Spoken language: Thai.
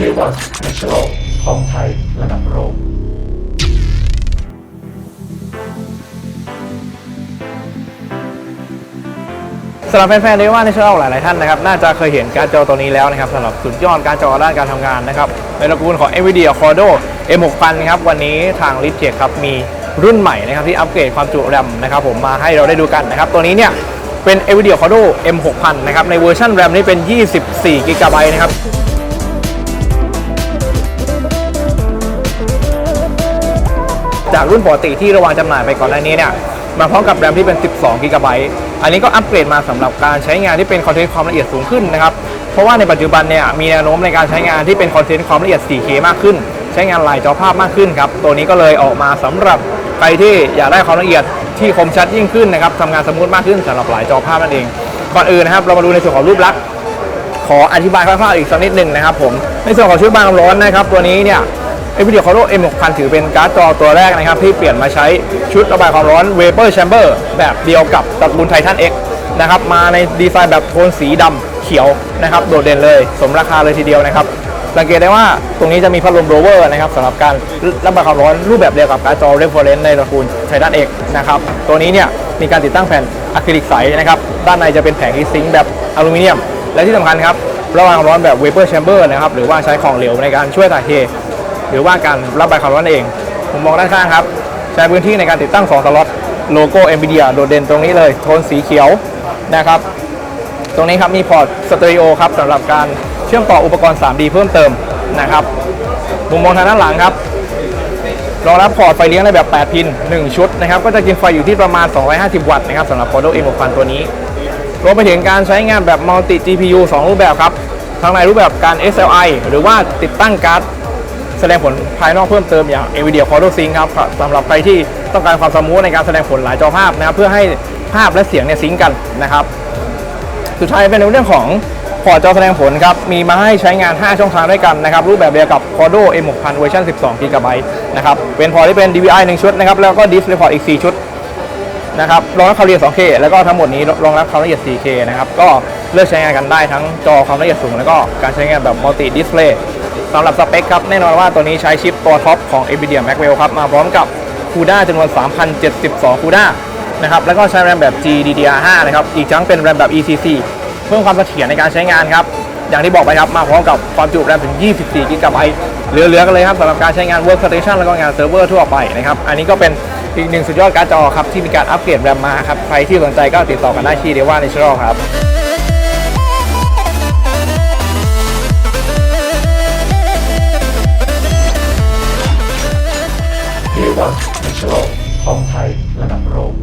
K1 National คอมไทยระดับโลกสำหรับแฟนๆเรียกว่าในช่องหลายๆท่านนะครับน่าจะเคยเห็นการ์ดจอตัวนี้แล้วนะครับสำหรับสุดยอดการ์ดจอด้านการทำงานนะครับในตระกูลของ NVIDIA Cordo M6000 ครับวันนี้ทาง l i t เครับมีรุ่นใหม่นะครับที่อัปเกรดความจุแรมนะครับผมมาให้เราได้ดูกันนะครับตัวนี้เนี่ยเป็น NVIDIA Cordo M6000 นะครับในเวอร์ชันแรมนี้เป็น 24 g b นะครับ จากรุ่นปกติที่ระวางจำหน่ายไปก่อนหน้านี้เนี่ยมาพร้อมกับแรมที่เป็น 12 g b อันนี้ก็อัปเกรดมาสำหรับการใช้งานที่เป็นคอนเทนต์ความละเอียดสูงขึ้นนะครับ เพราะว่าในปัจจุบันเนี่ยมีแนวโน้มในการใช้งานที่เป็นคอนเทนต์ความละเอียด 4K มากขึ้น ใช้งานหลายจอภาพมากขึ้นครับ ตัวนี้ก็เลยออกมาสำหรับใครที่อยากได้ความละเอียดที่คมชัดยิ่งขึ้นนะครับทำงานสมูทมากขึ้นสำหรับหลายจอภาพนั่นเอง ก่อนอื่นนะครับเรามาดูในส่วนของรูปลักษณ์ขออธิบายคร่าวๆอีกสักนิดหนึ่งนะครับผมในส่วนของชุดบางร้อนนะครับ ตัวนี้เนี่ย NVIDIA Cordo M6000 ถือเป็นการ์ดจอตัวแรกนะครับ ที่เปลี่ยนมาใช้ชุดระบายความร้อน Vapor Chamber แบบเดียวกับตระกูล Titan X นะครับ มาในดีไซน์แบบโทนสีดำเขียวนะครับ โดดเด่นเลย สมราคาเลยทีเดียวนะครับ สังเกตได้ว่าตรงนี้จะมีพัดลมโรเวอร์นะครับสำหรับการระบายความร้อนรูปแบบเดียวกับการ์ดจอ Reference ในตระกูล Titan X นะครับ ตัวนี้เนี่ยมีการติดตั้งแผ่นอะคริลิกใสนะครับ ด้านในจะเป็นแผงฮีทซิงค์แบบอลูมิเนียม และที่สำคัญครับระบายความร้อนแบบ Vapor Chamber นะครับ หรือว่าใช้ของเหลวในการช่วยถ่ายเท หรือว่าการระบายความร้อนเอง ผมมองด้านข้างครับ ใช้พื้นที่ในการติดตั้ง 2 สล็อตโลโก้ NVIDIA โดดเด่นตรงนี้เลยโทนสีเขียวนะครับ ตรงนี้ครับมีพอร์ตสเตอริโอครับสำหรับการเชื่อมต่ออุปกรณ์ 3D เพิ่มเติมนะครับมุมมองทางด้านหลังครับรองรับพอร์ตไฟเลี้ยงในแบบ 8 พิน 1 ชุดนะครับ ก็จะกินไฟอยู่ที่ประมาณ 250 วัตต์นะครับสำหรับ Cordo M6000 ตัวนี้ รวมไปถึงการใช้งานแบบ Multi GPU 2 รูปแบบครับ ทั้งในรูปแบบการ SLI หรือว่าติดตั้งการ์ด แสดงผลภายนอกเพิ่มเติมอย่าง NVIDIA Cordo Sync ครับสำหรับใครที่ต้องการความสมูทในการแสดงผลหลายจอภาพนะครับเพื่อให้ภาพและเสียงเนี่ยซิงกันนะครับสุดท้ายเป็นในเรื่องของพอร์ตจอแสดงผลครับมีมาให้ใช้งาน 5 ช่องทางด้วยกันนะครับรูปแบบเดียวกับ Cordo M6000 เวอร์ชัน12 g b นะครับเป็นพอร์ตที่เป็น DVI 1 ชุดนะครับแล้วก็ DisplayPort อีก 4 ชุดนะครับรองรับความละเอียด 2K แล้วก็ทั้งหมดนี้รองรับความละเอียด 4K นะครับก็เลือกใช้งานกันได้ทั้งจอความละเอียดสูง แล้วก็การใช้งานแบบ Multi Display สำหรับสเปคครับ แน่นอนว่าตัวนี้ใช้ชิปตัวท็อปของ NVIDIA Maxwell ครับ มาพร้อมกับ CUDA จำนวน 3,072 CUDA นะครับ แล้วก็ใช้แรมแบบ GDDR5 นะครับ อีกทั้งเป็นแรมแบบ ECC เพิ่มความเสถียรในการใช้งานครับ อย่างที่บอกไปครับ มาพร้อมกับความจุแรมถึง 24 g b เหลือๆกันเลยครับสำหรับการใช้งาน Workstation แล้วก็งานเซิร์ฟเวอร์ทั่วไปนะครับ อันนี้ก็เป็นอีกหนึ่งสุดยอดการ์ดจอครับที่มีการอัปเกรดแรมมาครับ ใครที่สนใจก็ติดต่อกันได้ที่เดว่าในช่องครับ วัฒน์นัชโลกของไทยระดับโลก